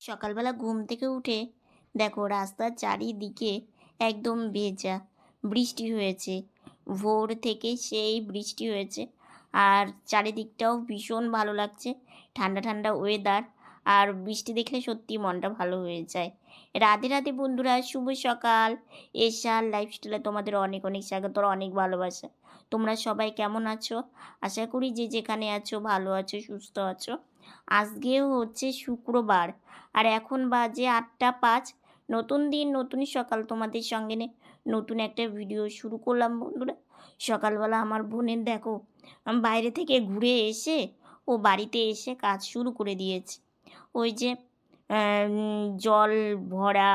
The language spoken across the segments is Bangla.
সকালবেলা ঘুম থেকে উঠে দেখো রাস্তার চারিদিকে একদম ভেজা বৃষ্টি হয়েছে। ভোর থেকে সেই বৃষ্টি হয়েছে আর চারিদিকটাও ভীষণ ভালো লাগছে। ঠান্ডা ঠান্ডা ওয়েদার আর বৃষ্টি দেখলে সত্যি মনটা ভালো হয়ে যায়। রাধে রাধে বন্ধুরা, শুভ সকাল। এশার লাইফস্টাইলে তোমাদের অনেক অনেক স্বাগত অনেক ভালোবাসা। তোমরা সবাই কেমন আছো? আশা করি যে যেখানে আছো, ভালো আছো, সুস্থ আছো। আজকেও হচ্ছে শুক্রবার। আর এখন বাজে আটটা পাঁচ। নতুন দিন, নতুন সকাল তোমাদের সঙ্গে নতুন একটা ভিডিও শুরু করলাম বন্ধুরা। সকালবেলা আমার বোনের দেখো বাইরে থেকে ঘুরে এসে ও বাড়িতে এসে কাজ শুরু করে দিয়েছে। ওই যে জল ভরা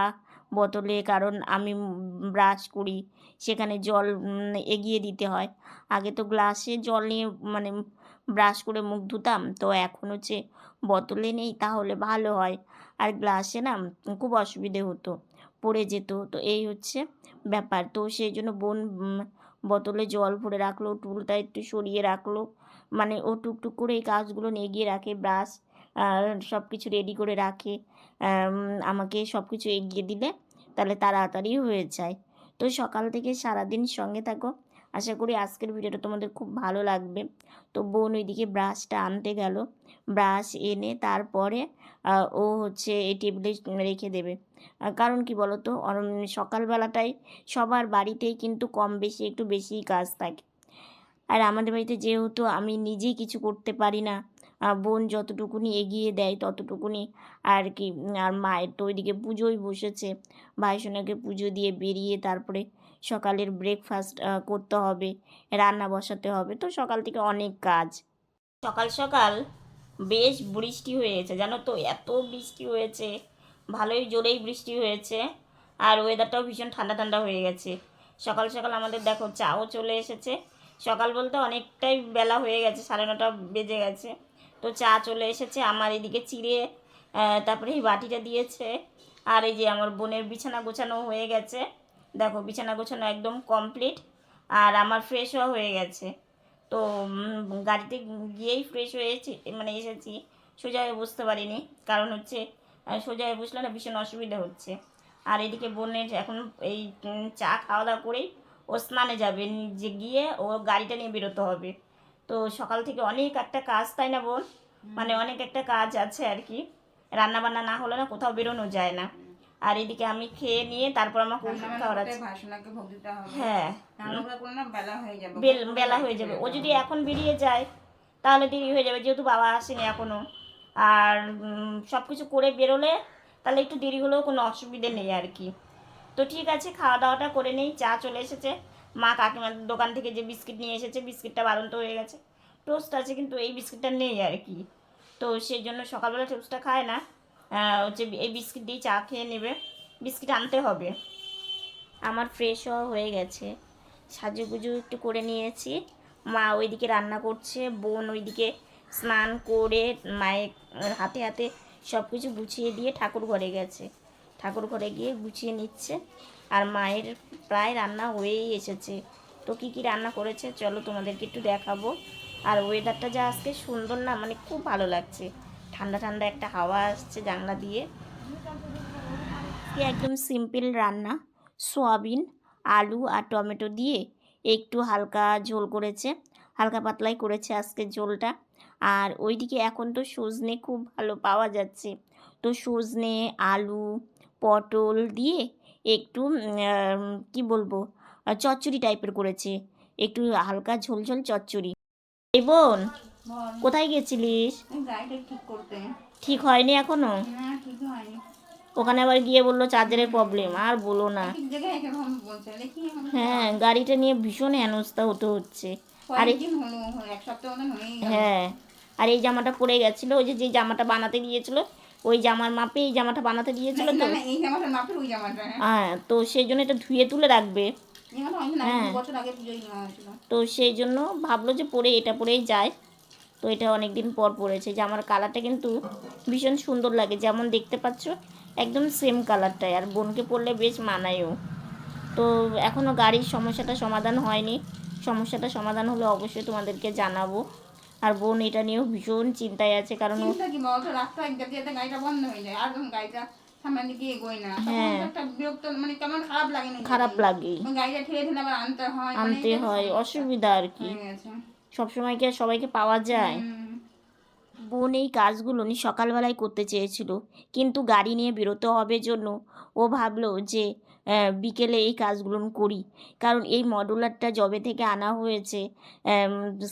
বোতলে, কারণ আমি ব্রাশ করি, সেখানে জল এগিয়ে দিতে হয়। আগে তো গ্লাসে জল নিয়ে মানে ব্রাশ করে মুখ ধুতাম। তো এখন হচ্ছে বোতলে নেই, তাহলে ভালো হয়। আর গ্লাসে না খুব অসুবিধে হতো, পড়ে যেত। তো এই হচ্ছে ব্যাপার। তো সেই জন্য বোন বোতলে জল ভরে রাখল, টুলটা একটু সরিয়ে রাখল। মানে ও টুকটুক করে এই কাজগুলো এগিয়ে রাখে ব্রাশ সব কিছু রেডি করে রাখে। আমাকে সব কিছু এগিয়ে দিলে তাহলে তাড়াতাড়ি হয়ে যায়। তো সকাল থেকে সারাদিন সঙ্গে থাকো। আশা করি আজকের ভিডিওটা তোমাদের খুব ভালো লাগবে। তো বোন ওইদিকে ব্রাশটা আনতে গেল। ব্রাশ এনে তারপরে ও হচ্ছে এই টেবিলে রেখে দেবে। কারণ কি বলো তো অরম- সকালবেলাটাই সবার বাড়িতেই কিন্তু কম বেশি একটু বেশিই কাজ থাকে। আর আমাদের বাড়িতে যেহেতু আমি নিজেই কিছু করতে পারি না বোন যতটুকুনি এগিয়ে দেয় ততটুকুনি আর কি আর মায়ের তো ওইদিকে পুজোই বসেছে। ভাইসোনাকে পুজো দিয়ে বেরিয়ে তারপরে সকালের ব্রেকফাস্ট করতে হবে, রান্না বসাতে হবে। তো সকাল থেকে অনেক কাজ। সকাল সকাল বেশ বৃষ্টি হয়েছে জানো তো? এত বৃষ্টি হয়েছে, ভালোই জোরেই বৃষ্টি হয়েছে, আর ওয়েদারটাও ভীষণ ঠান্ডা ঠান্ডা হয়ে গেছে। সকাল সকাল আমাদের দেখো, চাও চলে এসেছে। সকাল বলতে অনেকটাই বেলা হয়ে গেছে, সাড়ে নটা বেজে গেছে। তো চা চলে এসেছে, আমার এদিকে চিড়ে তারপরে এই বাটিটা দিয়েছে, আর এই যে আমার বোনের বিছানা গোছানো হয়ে গেছে। দেখো বিছানা গোছানো একদম কমপ্লিট আর আমার ফ্রেশ হয়ে গেছে। তো গাড়িতে গিয়েই ফ্রেশ হয়েছি মানে এসেছি সোজা হয়ে বুঝতে পারিনি। কারণ হচ্ছে আহ, সোজা হয়ে বসলে না ভীষণ অসুবিধা হচ্ছে। আর এদিকে বোনের এখন এই চা খাওয়া দাওয়া করেই ও স্নানে যাবে যে গিয়ে ও গাড়িটা নিয়ে বেরোতে হবে। তো সকাল থেকে অনেক একটা কাজ তাই না বোন? মানে অনেক একটা কাজ আছে আর কি। রান্না বান্না না হলে না কোথাও বেরোনো যায় না। আর এদিকে আমি খেয়ে নিয়ে তারপর আমাকে ওষুধ খাওয়ার আছে ভাষণাকে ভোগ দিতে হবে। হ্যাঁ। বেলা হয়ে যাবে বেল- বেলা হয়ে যাবে। ও যদি এখন বেরিয়ে যায় তাহলে দেরি হয়ে যাবে যেহেতু বাবা আসেনি এখনও আর সব কিছু করে বেরোলে তাহলে একটু দেরি হলেও কোনো অসুবিধে নেই আর কি। তো ঠিক আছে খাওয়া দাওয়াটা করে নেই চা চলে এসেছে। মা কাকিমার দোকান থেকে যে বিস্কিট নিয়ে এসেছে বিস্কিটটা বারন্ত হয়ে গেছে। টোস্ট আছে কিন্তু এই বিস্কিটটা নেই আর কি। তো সেই জন্য সকালবেলা টোস্টটা খায় না। হচ্ছে এই বিস্কিট দিয়ে চা খেয়ে নেবে। বিস্কিট আনতে হবে। আমার ফ্রেশ হওয়া হয়ে গেছে। সাজুগুজু একটু করে নিয়েছি। মা ওইদিকে রান্না করছে, বোন ওইদিকে স্নান করে, মায়ের হাতে হাতে সব কিছু গুছিয়ে দিয়ে ঠাকুর ঘরে গেছে। ঠাকুর ঘরে গিয়ে গুছিয়ে নিচ্ছে। আর মায়ের প্রায় রান্না হয়েই এসেছে। তো কী কী রান্না করেছে, চলো তোমাদেরকে একটু দেখাবো। আর ওয়েদারটা যা আজকে সুন্দর না মানে খুব ভালো লাগছে। ঠান্ডা ঠান্ডা একটা হাওয়া আসছে জানলা দিয়ে। একদম সিম্পল রান্না, সোয়াবিন, আলু আর টমেটো দিয়ে একটু হালকা ঝোল করেছে, হালকা পাতলাই করেছে আজকে ঝোলটা। আর ওইদিকে এখন তো সজনে খুব ভালো পাওয়া যাচ্ছে। তো সজনে, আলু, পটল দিয়ে একটু কি বলব, চচ্চড়ি টাইপের করেছে। একটু হালকা ঝোল ঝোল চচ্চড়ি। এই বোন কোথায় গেছিলিস? ঠিক হয়নি এখনও? ওখানে আবার গিয়ে বলল চার্জারের প্রবলেম আর বলো না। হ্যাঁ গাড়িটা নিয়ে ভীষণ হেনস্থা হতে হচ্ছে। আরে। হ্যাঁ আর এই জামাটা পরে গেছিল ওই যে যে জামাটা বানাতে দিয়েছিল ওই জামার মাপে এই জামাটা বানাতে দিয়েছিল তো? হ্যাঁ। হ্যাঁ তো সেই জন্য এটা ধুয়ে তুলে রাখবে। হ্যাঁ। তো সেই জন্য ভাবলো যে পরে এটা পরেই যায়। তো এটা অনেক দিন পর পরেছে জামার কালারটা কিন্তু ভীষণ সুন্দর লাগে। যেমন দেখতে পাচ্ছ একদম সেম কালারটাই আর বোনকে পরলে বেশ মানায়ও। তো এখনও গাড়ির সমস্যাটা সমাধান হয়নি। সমস্যাটা সমাধান হলে অবশ্যই তোমাদেরকে জানাব। আর বোন এটা নিয়েও ভীষণ চিন্তায় আছে কারণ হয়ে মানে খারাপ লাগে আনতে হয় সমস্যা। অসুবিধা আর কি। সবসময় কি আর সবাইকে পাওয়া যায়? বোন এই কাজগুলো নি সকালবেলায় করতে চেয়েছিল কিন্তু গাড়ি নিয়ে বেরোতে হবে জন্য ও ভাবলো যে বিকেলে এই কাজগুলো করি। কারণ এই মডুলারটা জবে থেকে আনা হয়েছে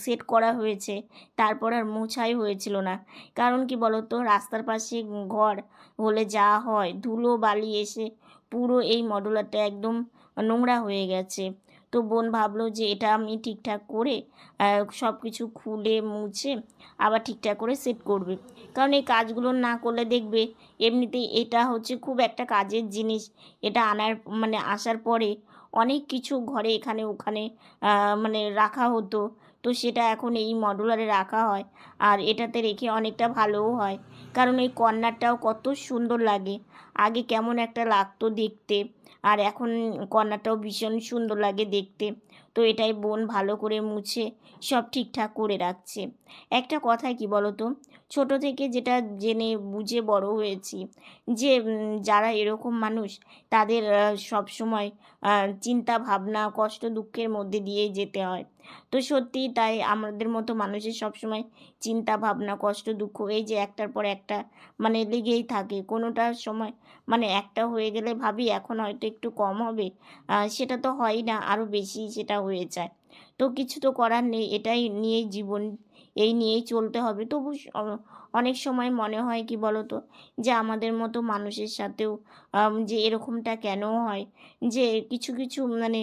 সেট করা হয়েছে তারপর আর মোছাই হয়েছিল না। কারণ কি বলতো রাস্তার পাশে ঘর হলে যা হয় ধুলো বালি এসে পুরো এই মডুলারটা একদম নোংরা হয়ে গেছে। তো বোন ভাবলো যে এটা আমি ঠিকঠাক করে সব কিছু খুলে মুছে আবার ঠিকঠাক করে সেট করবে। কারণ এই কাজগুলো না করলে দেখবে এমনিতেই এটা হচ্ছে খুব একটা কাজের জিনিস। এটা আনার মানে আসার পরে অনেক কিছু ঘরে এখানে ওখানে মানে রাখা হতো। তো সেটা এখন এই মডুলারে রাখা হয় আর এটাতে রেখে অনেকটা ভালোও হয়। কারণ এই কর্নারটাও কত সুন্দর লাগে। আগে কেমন একটা লাগতো দেখতে। আর এখন কন্যাটাও ভীষণ সুন্দর লাগে দেখতে। তো এটাই বোন ভালো করে মুছে সব ঠিকঠাক করে রাখছে। একটা কথা কি বলতো? ছোট থেকে যেটা জেনে বুঝে বড় হয়েছি যে যারা এরকম মানুষ তাদের সব সময় চিন্তা ভাবনা, কষ্ট দুঃখের মধ্যে দিয়ে যেতে হয়। তো সত্যি তাই আমাদের মতো মানুষের সব সময় চিন্তা ভাবনা, কষ্ট দুঃখ এই যে একটার পর একটা মানে লেগেই থাকে। কোনোটার সময় মানে একটা হয়ে গেলে ভাবি এখন হয়তো একটু কম হবে সেটা তো হয় না আরও বেশি সেটা হয়ে যায়। তো কিছু তো করার নেই, এটাই নিয়েই জীবন এই নিয়েই চলতে হবে। তবু অনেক সময় মনে হয় কি বলতো? যে আমাদের মতো মানুষের সাথেও যে এরকমটা কেন হয়? যে কিছু কিছু মানে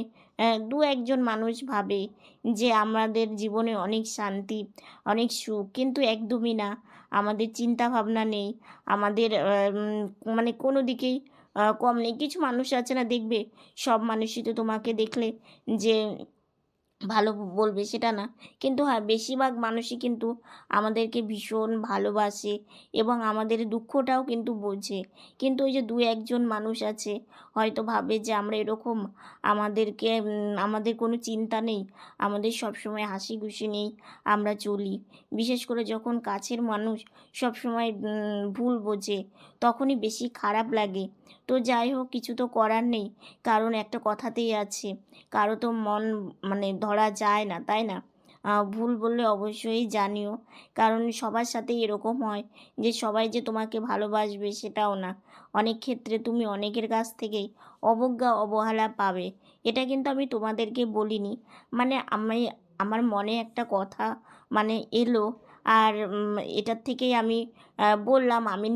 দু একজন মানুষ ভাবে যে আমাদের জীবনে অনেক শান্তি, অনেক সুখ, কিন্তু একদমই না। আমাদের চিন্তা ভাবনা নেই। আমাদের মানে কোনো দিকেই কম নেই। কিছু মানুষ আছে না দেখবে? সব মানুষই তো তোমাকে দেখলে যে ভালো বলবে সেটা না। কিন্তু হ্যাঁ বেশিরভাগ মানুষই কিন্তু আমাদেরকে ভীষণ ভালোবাসে এবং আমাদের দুঃখটাও কিন্তু বোঝে। কিন্তু ওই যে দু একজন মানুষ আছে হয়তো ভাবে যে আমরা এরকম আমাদেরকে আমাদের কোনো চিন্তা নেই, আমাদের সবসময় হাসি খুশি নেই, আমরা চলি। বিশেষ করে যখন কাছের মানুষ সবসময় ভুল বোঝে, তখনই বেশি খারাপ লাগে। তো যাই হোক, কিছু তো করার নেই, কারণ একটা কথাতেই আছে, কারও তো মন মানে ধরা যায় না, তাই না? ভুল বললে অবশ্যই জানিও। কারণ সবার সাথে এরকম হয় যে সবাই যে তোমাকে ভালোবাসবে সেটাও না। অনেক ক্ষেত্রে তুমি অনেকের কাছ থেকেই অবজ্ঞা, অবহেলা পাবে। এটা কিন্তু আমি তোমাদেরকে বলিনি। মানে আমি, আমার মনে একটা কথা মানে এলো। আর এটার থেকেই আমি বললাম, আমি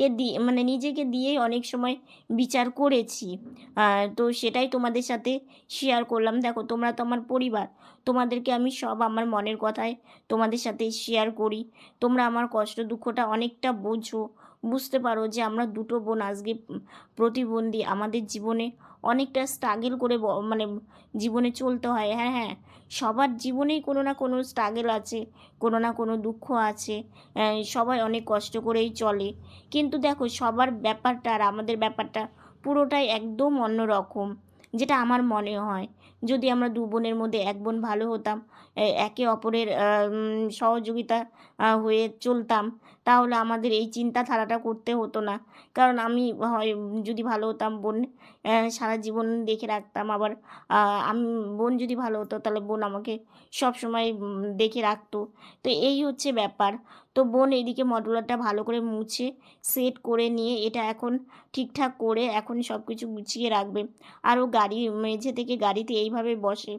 নিজেকে দিয়ে মানে নিজেকে দিয়েই অনেক সময় বিচার করেছি। তো সেটাই তোমাদের সাথে শেয়ার করলাম। দেখো, তোমরা তো আমার পরিবার। তোমাদেরকে আমি সব আমার মনের কথায় তোমাদের সাথে শেয়ার করি। তোমরা আমার কষ্ট দুঃখটা অনেকটা বোঝো। বুঝতে পারো যে আমরা দুটো বোন, আজকে প্রতিবন্ধী। আমাদের জীবনে অনেকটা স্ট্রাগল করে মানে জীবনে চলতে হয়। হ্যাঁ হ্যাঁ। সবার জীবনেই কোনো না কোনো স্ট্রাগল আছে, কোনো না কোনো দুঃখ আছে সবাই অনেক কষ্ট করেই চলে। কিন্তু দেখো, সবার ব্যাপারটা আর আমাদের ব্যাপারটা পুরোটাই একদম অন্য রকম, যেটা আমার মনে হয়। যদি আমরা দু বোনের মধ্যে এক বোন ভালো হতাম একে অপরের সহযোগিতা হয়ে চলতাম তাহলে আমাদের এই চিন্তাধারাটা করতে হতো না। কারণ আমি হয় যদি ভালো হতাম বোন সারা জীবন দেখে রাখতাম। আবার আমি, বোন যদি ভালো হতো তাহলে বোন আমাকে সব সময় দেখে রাখতো। তো এই হচ্ছে ব্যাপার। তো বোন এদিকে মডুলারটা ভালো করে মুছে, সেট করে নিয়ে এটা এখন ঠিকঠাক করে এখন সব কিছু গুছিয়ে রাখবে। আর ও গাড়ি, মেঝে থেকে গাড়িতে এইভাবে বসে।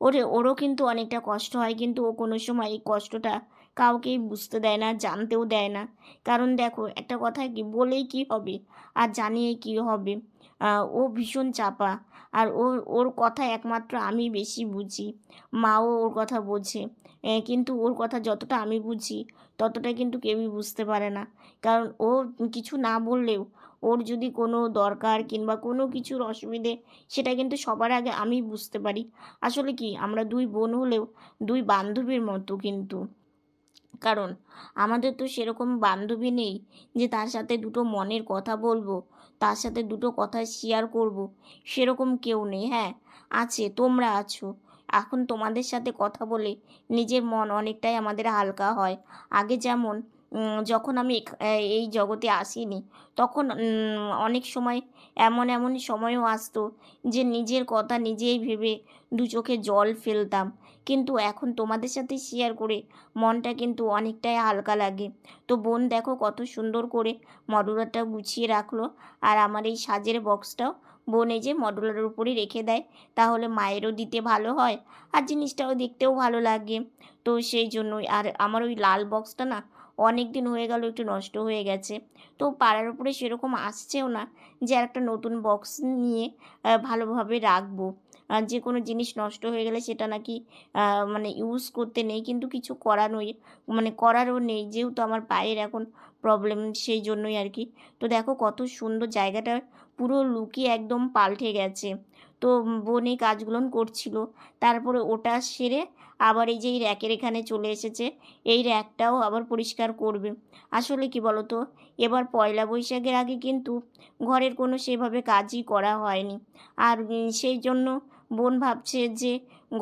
ওরে, ওরও কিন্তু অনেকটা কষ্ট হয়। কিন্তু ও কোনো সময় এই কষ্টটা কাউকেই বুঝতে দেয় না, জানতেও দেয় না। কারণ দেখো, একটা কথা কি, বলেই কি হবে আর জানিয়ে কি হবে? ও ভীষণ চাপা। আর ওর ওর কথা একমাত্র আমি বেশি বুঝি। মাও ওর কথা বোঝে। কিন্তু ওর কথা যতটা আমি বুঝি, ততটা কিন্তু কেউই বুঝতে পারে না। কারণ ও কিছু না বললেও, ওর যদি কোনো দরকার কিংবা কোনো কিছুর অসুবিধে, সেটা কিন্তু সবার আগে আমি বুঝতে পারি। আসলে কি, আমরা দুই বোন হলেও দুই বান্ধবীর মতো কিন্তু। কারণ আমাদের তো সেরকম বান্ধবী নেই যে তার সাথে দুটো মনের কথা বলব, তার সাথে দুটো কথা শেয়ার করব, সেরকম কেউ নেই হ্যাঁ? আছে, তোমরা আছো। এখন তোমাদের সাথে কথা বলে নিজের মন অনেকটাই আমাদের হালকা হয়। আগে যেমন যখন আমি এই জগতে আসিনি, তখন অনেক সময় এমন এমন সময়ও আসতো যে নিজের কথা নিজেই ভেবে দু চোখে জল ফেলতাম। কিন্তু এখন তোমাদের সাথে শেয়ার করে মনটা কিন্তু অনেকটাই হালকা লাগে। তো বোন দেখো কত সুন্দর করে মডুলারটা গুছিয়ে রাখল আর আমার এই সাজের বক্সটাও বোন এই যে মডুলারের উপরে রেখে দেয়। তাহলে মায়েরও দিতে ভালো হয় আর জিনিসটাও দেখতেও ভালো লাগে। তো সেই জন্যই আর আমার ওই লাল বক্সটা না অনেক দিন হয়ে গেল, একটু নষ্ট হয়ে গেছে। তো পাড়ার উপরে সেরকম আসছেও না যে একটা নতুন বক্স নিয়ে ভালোভাবে রাখব। যে কোনো জিনিস নষ্ট হয়ে গেলে সেটা নাকি মানে ইউজ করতে নেই, কিন্তু কিছু করানোই মানে করারও নেই। যেহেতু আমার পায়ের এখন প্রবলেম সেই জন্যই আর কি। তো দেখো কত সুন্দর জায়গাটা, পুরো লুকই একদম পাল্টে গেছে। তো বোন এই কাজগুলো করছিল। তারপরে ওটা সেরে আবার এই যে এই র্যাকের এখানে চলে এসেছে, এই র্যাকটাও আবার পরিষ্কার করবে। আসলে কি বলো তো এবার পয়লা বৈশাখের আগে কিন্তু ঘরের কোনো সেভাবে কাজই করা হয়নি। আর সেই জন্য বোন ভাবছে যে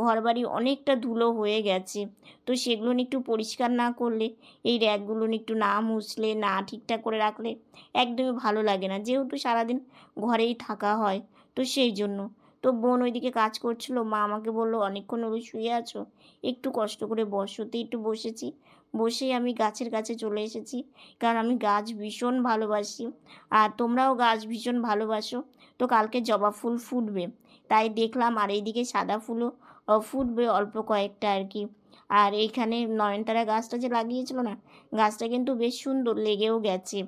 ঘরবাড়ি অনেকটা ধুলো হয়ে গেছে। তো সেগুলো একটু পরিষ্কার না করলে, এই র্যাকগুলো একটু না মুছলে, না ঠিকঠাক করে রাখলে একদমই ভালো লাগে না। যেহেতু সারাদিন ঘরেই থাকা হয়, তো সেই জন্য তো বোন ওইদিকে কাজ করছিল, মা আমাকে বলল, অনেকক্ষণ ওই শুয়ে আছো? একটু কষ্ট করে বসোতে একটু বসেছি, বসেই আমি গাছের কাছে চলে এসেছি, কারণ আমি গাছ ভীষণ ভালোবাসি। আর তোমরাও গাছ ভীষণ ভালোবাসো, তো কালকে জবা ফুল ফুটবে। তাই দেখলাম আর এইদিকে সাদা ফুলও ফুটবে অল্প কয়েকটা আর কি। আর এইখানে নয়নতারা গাছটা যে লাগিয়েছিল না, গাছটা কিন্তু বেশ সুন্দর লেগেও গেছে।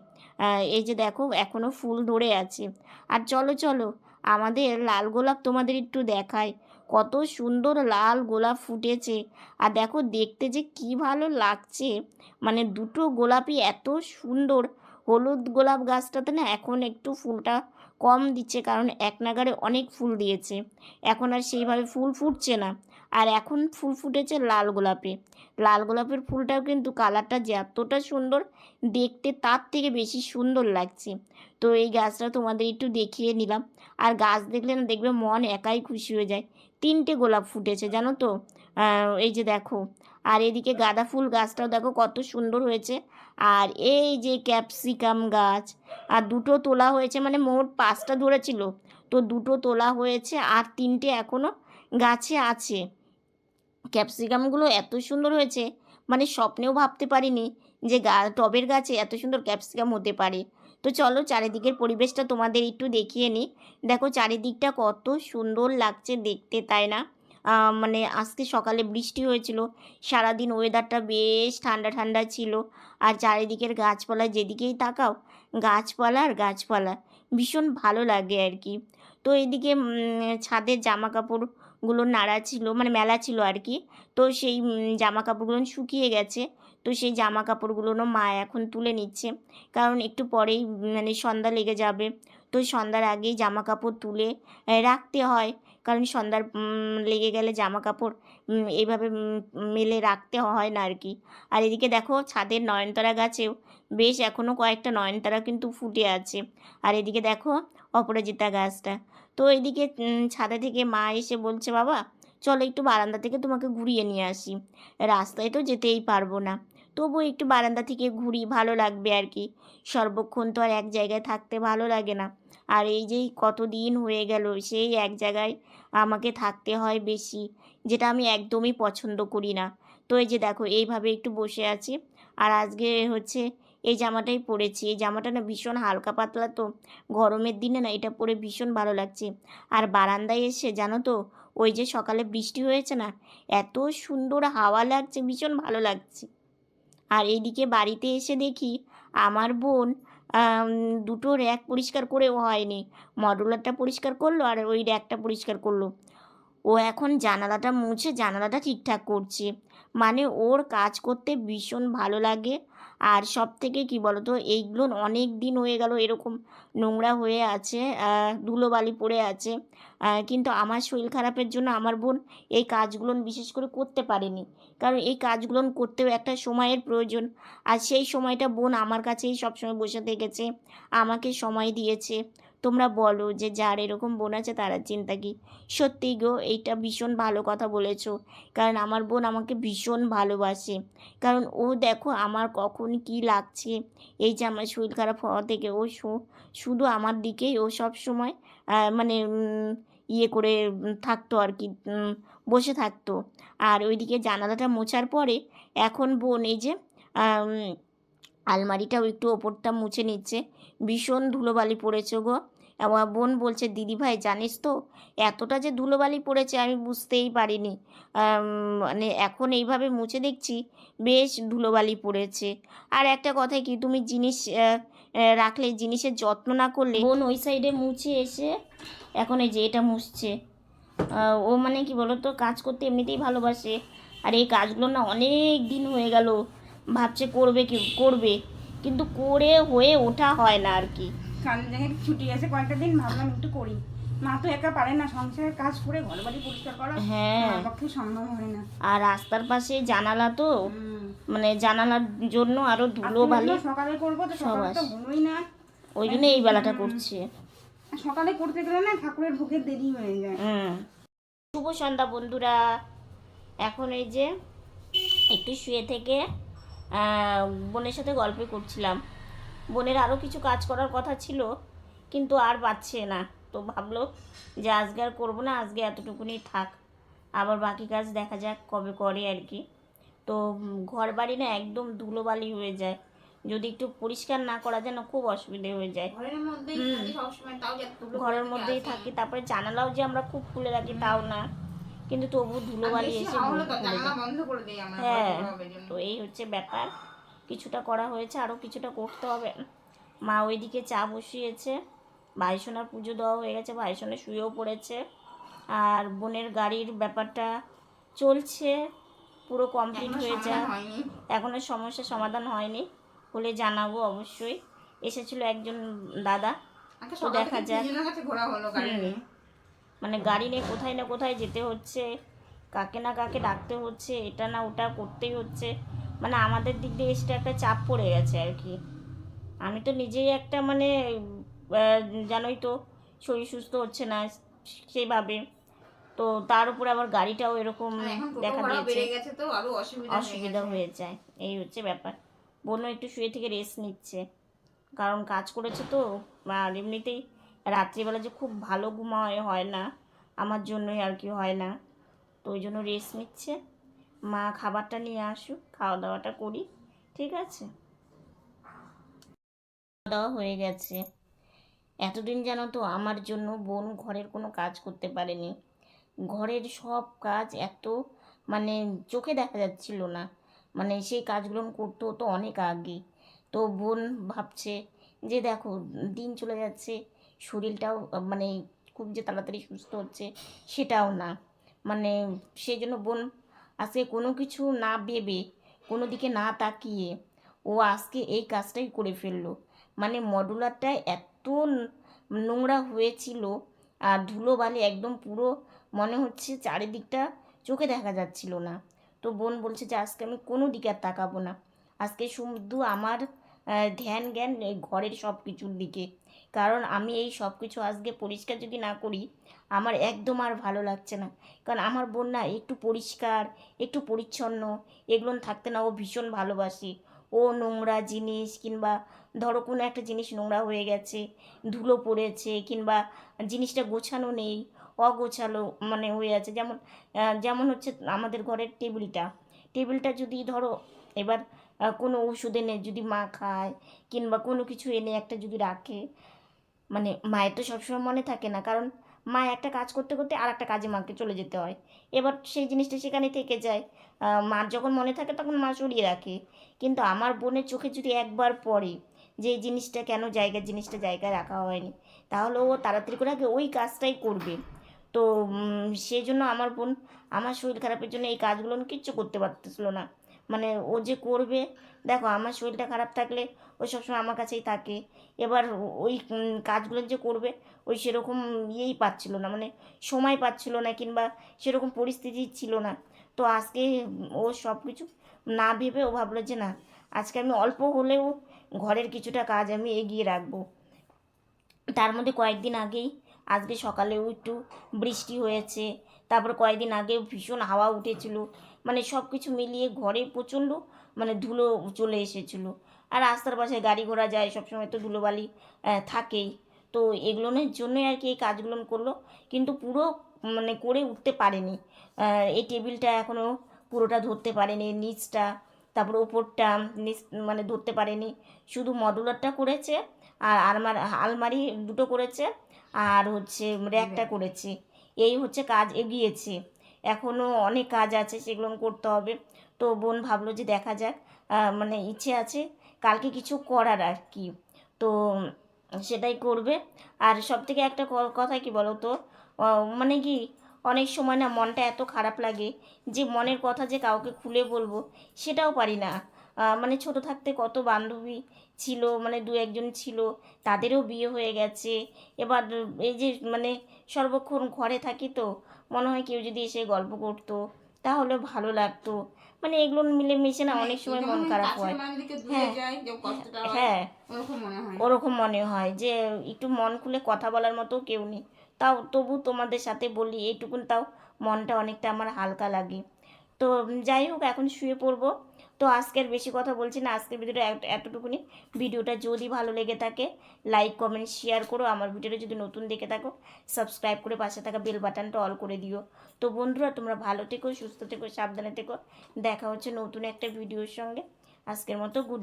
এই যে দেখো এখনও ফুল ধরে আছে। আর চলো চলো আমাদের লাল গোলাপ তোমাদের একটু দেখায় কত সুন্দর লাল গোলাপ ফুটেছে। আর দেখো দেখতে যে কি ভালো লাগছে। মানে দুটো গোলাপই এত সুন্দর। হলুদ গোলাপ গাছটাতে না এখন একটু ফুলটা কম দিচ্ছে কারণ এক নাগারে অনেক ফুল দিয়েছে। এখন আর সেইভাবে ফুল ফুটছে না। আর এখন ফুল ফুটেছে লাল গোলাপে। লাল গোলাপের ফুলটাও কিন্তু কালারটা যে এতটা সুন্দর, দেখতে তার থেকে বেশি সুন্দর লাগছে। তো এই গাছটা তোমাদের একটু দেখিয়ে নিলাম। আর গাছ দেখলে না দেখবে মন একাই খুশি হয়ে যায়। তিনটে গোলাপ ফুটেছে, জানো তো? এই যে দেখো। আর এদিকে গাঁদা ফুল গাছটাও দেখো কত সুন্দর হয়েছে। আর এই যে ক্যাপসিকাম গাছ, আর দুটো তোলা হয়েছে মানে মোট পাঁচটা ধরেছিল। তো দুটো তোলা হয়েছে আর তিনটে এখনও গাছে আছে। ক্যাপসিকামগুলো এত সুন্দর হয়েছে মানে স্বপ্নেও ভাবতে পারিনি যে গা, টবের গাছে এত সুন্দর ক্যাপসিকাম হতে পারে। তো চলো চারিদিকের পরিবেশটা তোমাদের একটু দেখিয়ে নিই দেখো চারিদিকটা কত সুন্দর লাগছে দেখতে, তাই না? মানে আজকে সকালে বৃষ্টি হয়েছিল। সারাদিন ওয়েদারটা বেশ ঠান্ডা ঠান্ডা ছিল। আর চারিদিকের গাছপালা যেদিকেই তাকাও, গাছপালা আর গাছপালা, ভীষণ ভালো লাগে আর কি। তো এদিকে ছাদের জামা কাপড়গুলো নাড়া ছিল মানে মেলা ছিল আর কি। তো সেই জামা কাপড়গুলো শুকিয়ে গেছে। তো সেই জামা কাপড়গুলো মা এখন তুলে নিচ্ছে। কারণ একটু পরেই মানে সন্ধ্যা লেগে যাবে। তো সন্ধ্যার আগেই জামা কাপড় তুলে রাখতে হয়। কারণ সন্ধ্যার লেগে গেলে জামা কাপড় এইভাবে মেলে রাখতে হয় না আর কি আর এদিকে দেখো ছাদের নয়নতারা গাছেও বেশ এখনও কয়েকটা নয়নতারা কিন্তু ফুটে আছে। আর এদিকে দেখো অপরাজিতা গাছটা। তো এদিকে ছাদে থেকে মা এসে বলছে, বাবা, চলো একটু বারান্দা থেকে তোমাকে ঘুরিয়ে নিয়ে আসি। রাস্তায় তো যেতেই পারব না। তবু একটু বারান্দা থেকে ঘুরি, ভালো লাগবে আর কি সর্বক্ষণ তো আর এক জায়গায় থাকতে ভালো লাগে না। আর এই যেই কতদিন হয়ে গেল, সেই এক জায়গায় আমাকে থাকতে হয় বেশি, যেটা আমি একদমই পছন্দ করি না। তো এই যে দেখো, এইভাবে একটু বসে আছি। আর আজকে হচ্ছে এই জামাটাই পরেছি। এই জামাটা না ভীষণ হালকা পাতলা তো, গরমের দিনে না এটা পরে ভীষণ ভালো লাগছে। আর বারান্দায় এসে জানো তো, ওই যে সকালে বৃষ্টি হয়েছে না, এত সুন্দর হাওয়া লাগছে, ভীষণ ভালো লাগছে। আর এইদিকে বাড়িতে এসে দেখি, আমার বোন দুটো র্যাক পরিষ্কার করেও হয়নি। মডুলারটা পরিষ্কার করল আর ওই র্যাকটা পরিষ্কার করল। ও এখন জানালাটা মুছে, জানালাটা ঠিকঠাক করছে। মানে ওর কাজ করতে ভীষণ ভালো লাগে। আর সব থেকে কী তো এইগুলো অনেক দিন হয়ে গেল এরকম নোংরা হয়ে আছে ধুলোবালি পড়ে আছে কিন্তু আমার শরীর খারাপের জন্য আমার বোন এই কাজগুলো বিশেষ করে করতে পারেনি। কারণ এই কাজগুলো করতেও একটা সময়ের প্রয়োজন। আর সেই সময়টা বোন আমার কাছেই সবসময় বসে থেকেছে, আমাকে সময় দিয়েছে। তোমরা বলো যে যার এরকম বোন আছে তারা চিন্তা কি? সত্যি গো, এইটা ভীষণ ভালো কথা বলেছ। কারণ আমার বোন আমাকে ভীষণ ভালোবাসে। কারণ ও দেখো আমার কখন কি লাগছে। এই যে আমার শরীর খারাপ হওয়া থেকে ও শুধু আমার দিকেই ও সব সময় মানে ইয়ে করে থাকতো আর কি বসে থাকতো। আর ওইদিকে জানালাটা মোছার পরে এখন বোন এই যে আলমারিটাও একটু ওপরটা মুছে নিচ্ছে। ভীষণ ধুলোবালি পড়েছে গো। আমার বোন বলছে, দিদি ভাই, জানিস তো, এতটা যে ধুলোবালি পড়েছে আমি বুঝতেই পারিনি। মানে এখন এইভাবে মুছে দেখছি, বেশ ধুলোবালি পড়েছে। আর একটা কথা কি, তুমি জিনিস রাখলে, জিনিসের যত্ন না করলে বোন ওই সাইডে মুছে এসে এখন এই যে এটা মুছছে। ও মানে কি বলো তো কাজ করতে এমনিতেই ভালোবাসে। আর এই কাজগুলো না অনেক দিন হয়ে গেল, ভাবছে করবে কি, করবে। কিন্তু করে হয়ে ওঠা হয় না আর কি। কাল থেকে ছুটি আছে কয়েকটা দিন ভাবলাম একটু করি। মা তো একা পারে না সংসারের কাজ করে ঘর বাড়ি পরিষ্কার করা হ্যাঁ। পক্ষে সম্ভব হয় না। আর রাস্তার পাশে জানালা তো মানে জানালার জন্য আরও ধুলো বালি সকালে করব তো সকালে তো। হলোই না। ওই জন্য এই বেলাটা করছে। সকালে করতে গেলে না ঠাকুরের ভোগের দেরি হয়ে যায়। শুভ সন্ধ্যা বন্ধুরা। এখন এই যে একটু শুয়ে থেকে বোনের সাথে গল্প করছিলাম। বোনের আরও কিছু কাজ করার কথা ছিল কিন্তু আর পাচ্ছে না। তো ভাবলো যে আজকে আর করব না আজকে এতটুকুনি থাক। আবার বাকি কাজ দেখা যাক কবে করে আর কি। তো ঘর বাড়ি না একদম ধুলোবালি হয়ে যায়। যদি একটু পরিষ্কার না করা যায় না খুব অসুবিধে হয়ে যায়। ঘরের মধ্যেই। থাকি তারপরে জানালাও যে আমরা খুব খুলে রাখি তাও না। কিন্তু তবু ধুলোবালি এসে হ্যাঁ। তো এই হচ্ছে ব্যাপার। কিছুটা করা হয়েছে আরও কিছুটা করতে হবে। মা ওইদিকে চা বসিয়েছে। ভাইসোনার পুজো দেওয়া হয়ে গেছে ভাইসোনা শুয়েও পড়েছে। আর বোনের গাড়ির ব্যাপারটা চলছে পুরো কমপ্লিট হয়ে যায়। এখনও সমস্যার সমাধান হয়নি হলে জানাব অবশ্যই। এসেছিল একজন দাদা। তো দেখা যাক। নিয়ে। মানে গাড়ি নিয়ে কোথায় না কোথায় যেতে হচ্ছে কাকে না কাকে ডাকতে হচ্ছে এটা না ওটা করতেই হচ্ছে। মানে আমাদের দিক দিয়ে এসে একটা চাপ পড়ে গেছে আর কি। আমি তো নিজেই একটা মানে জানোই তো শরীর সুস্থ হচ্ছে না সেইভাবে তো তার উপরে আবার গাড়িটাও এরকম দেখা দিয়েছে। তো আরও অসুবিধা হয়ে যায় এই হচ্ছে ব্যাপার। বোনও একটু শুয়ে থেকে রেস্ট নিচ্ছে কারণ কাজ করেছে তো আর এমনিতেই রাত্রিবেলা যে খুব ভালো ঘুম হয় হয় না আমার জন্যই আর কি হয় না। তো ওই জন্য রেস্ট নিচ্ছে। মা খাবারটা নিয়ে আসুক খাওয়া দাওয়াটা করি, ঠিক আছে? খাওয়া দাওয়া হয়ে গেছে। এতদিন জানো তো আমার জন্য বোন ঘরের কোনো কাজ করতে পারেনি। ঘরের সব কাজ এত মানে চোখে দেখা যাচ্ছিল না। মানে সেই কাজগুলো করতে হতো অনেক আগে। তো বোন ভাবছে যে দেখো, দিন চলে যাচ্ছে, শরীরটাও মানে খুব যে তাড়াতাড়ি সুস্থ হচ্ছে সেটাও না। মানে সেই জন্য বোন আজকে কোনো কিছু না ভেবে, কোনো দিকে না তাকিয়ে ও আজকে এই কাজটাই করে ফেলল। মানে মডুলারটা এত নোংরা হয়েছিল আর ধুলোবালি একদম পুরো মনে হচ্ছে চারিদিকটা চোখে দেখা যাচ্ছিল না। তো বোন বলছে যে, আজকে আমি কোনো দিকে আর তাকাবো না। আজকে শুধু আমার ধ্যান জ্ঞান ঘরের সব কিছুর দিকে। কারণ আমি এই সব কিছু আজকে পরিষ্কার যদি না করি, আমার একদম আর ভালো লাগছে না। কারণ আমার বোন না একটু পরিষ্কার, একটু পরিচ্ছন্ন, এগুলো থাকতে না, ও ভীষণ ভালোবাসি। ও নোংরা জিনিস কিংবা ধরো কোনো একটা জিনিস নোংরা হয়ে গেছে, ধুলো পড়েছে কিংবা জিনিসটা গোছানো নেই, অগোছালো মানে হয়ে আছে। যেমন যেমন হচ্ছে আমাদের ঘরের টেবিলটা। টেবিলটা যদি ধরো এবার কোনো ওষুধ এনে যদি মা খায় কিংবা কোনো কিছু এনে একটা যদি রাখে মানে মায়ের তো সবসময় মনে থাকে না। কারণ মা একটা কাজ করতে করতে আর একটা কাজে মাকে চলে যেতে হয়। এবার সেই জিনিসটা সেখানে থেকে যায়। মার যখন মনে থাকে তখন মা সরিয়ে রাখে। কিন্তু আমার বোনের চোখে যদি একবার পড়ে যে এই জিনিসটা কেন জায়গায়, জিনিসটা জায়গায় রাখা হয়নি, তাহলে ও তাড়াতাড়ি করে আগে ওই কাজটাই করবে। তো সেই জন্য আমার বোন আমার শরীর খারাপের জন্য এই কাজগুলো কিচ্ছু করতে পারতেছিল না। মানে ও যে করবে, দেখো আমার শরীরটা খারাপ থাকলে ও সবসময় আমার কাছেই থাকে। এবার ওই কাজগুলো যে করবে, ওই সেরকম ইয়েই পাচ্ছিল না মানে সময় পাচ্ছিল না কিংবা সেরকম পরিস্থিতি ছিল না। তো আজকে ও সব কিছু না ভেবে ও ভাবলো যে না, আজকে আমি অল্প হলেও ঘরের কিছুটা কাজ আমি এগিয়ে রাখব। তার মধ্যে কয়েকদিন আগেই, আজকে সকালেও একটু বৃষ্টি হয়েছে, তারপর কয়েকদিন আগে ভীষণ হাওয়া উঠেছিল মানে সব কিছু মিলিয়ে ঘরে প্রচণ্ড মানে ধুলো চলে এসেছিল। আর রাস্তার পাশে গাড়ি ঘোড়া যায়, সবসময় তো ধুলোবালি থাকেই। তো এগুলোর জন্যই আর কি এই কাজগুলো করল। কিন্তু পুরো মানে করে উঠতে পারেনি। এই টেবিলটা এখনও পুরোটা ধরতে পারেনি, নিচটা, তারপর ওপরটা নিচ মানে ধরতে পারেনি। শুধু মডুলারটা করেছে আর আলমার, আলমারি দুটো করেছে আর হচ্ছে র্যাকটা করেছে। এই হচ্ছে কাজ এগিয়েছে। এখনও অনেক কাজ আছে সেগুলো করতে হবে। তো বোন ভাবলো যে দেখা যাক মানে ইচ্ছে আছে কালকে কিছু করার আর কি। তো সেটাই করবে। আর সব থেকে একটা কথা কি বলো তো মানে কি অনেক সময় না মনটা এত খারাপ লাগে যে মনের কথা যে কাউকে খুলে বলব সেটাও পারি না। মানে ছোট থাকতে কত বান্ধবী ছিল মানে দু একজন ছিল তাদেরও বিয়ে হয়ে গেছে। এবার এই যে মানে সর্বক্ষণ ঘরে থাকি তো মনে হয় কেউ যদি এসে গল্প করতো তাহলে ভালো লাগতো। মানে এগুলো মিলে মিশে না অনেক সময় মন খারাপ হয়। হ্যাঁ। হ্যাঁ ওরকম মনে হয়। ওরকম মনে হয় যে একটু মন খুলে কথা বলার মতো কেউ নেই। তাও তবু তোমাদের সাথে বলি এইটুকুন তাও মনটা অনেকটা আমার হালকা লাগে। তো যাই হোক এখন শুয়ে পড়ব। তো আজকের বেশি কথা বলছি না, আজকের ভিডিওটা এত- এতটুকুনি। ভিডিওটা যদি ভালো লেগে থাকে লাইক কমেন্ট শেয়ার করো। আমার ভিডিওটা যদি নতুন দেখে থাকো সাবস্ক্রাইব করে পাশে থাকা বেল বাটনটা অল করে দিও। তো বন্ধুরা, তোমরা ভালো থেকো, সুস্থ থেকো, সাবধানে থেকো। দেখা হচ্ছে নতুন একটা ভিডিওর সঙ্গে। আজকের মতো গুড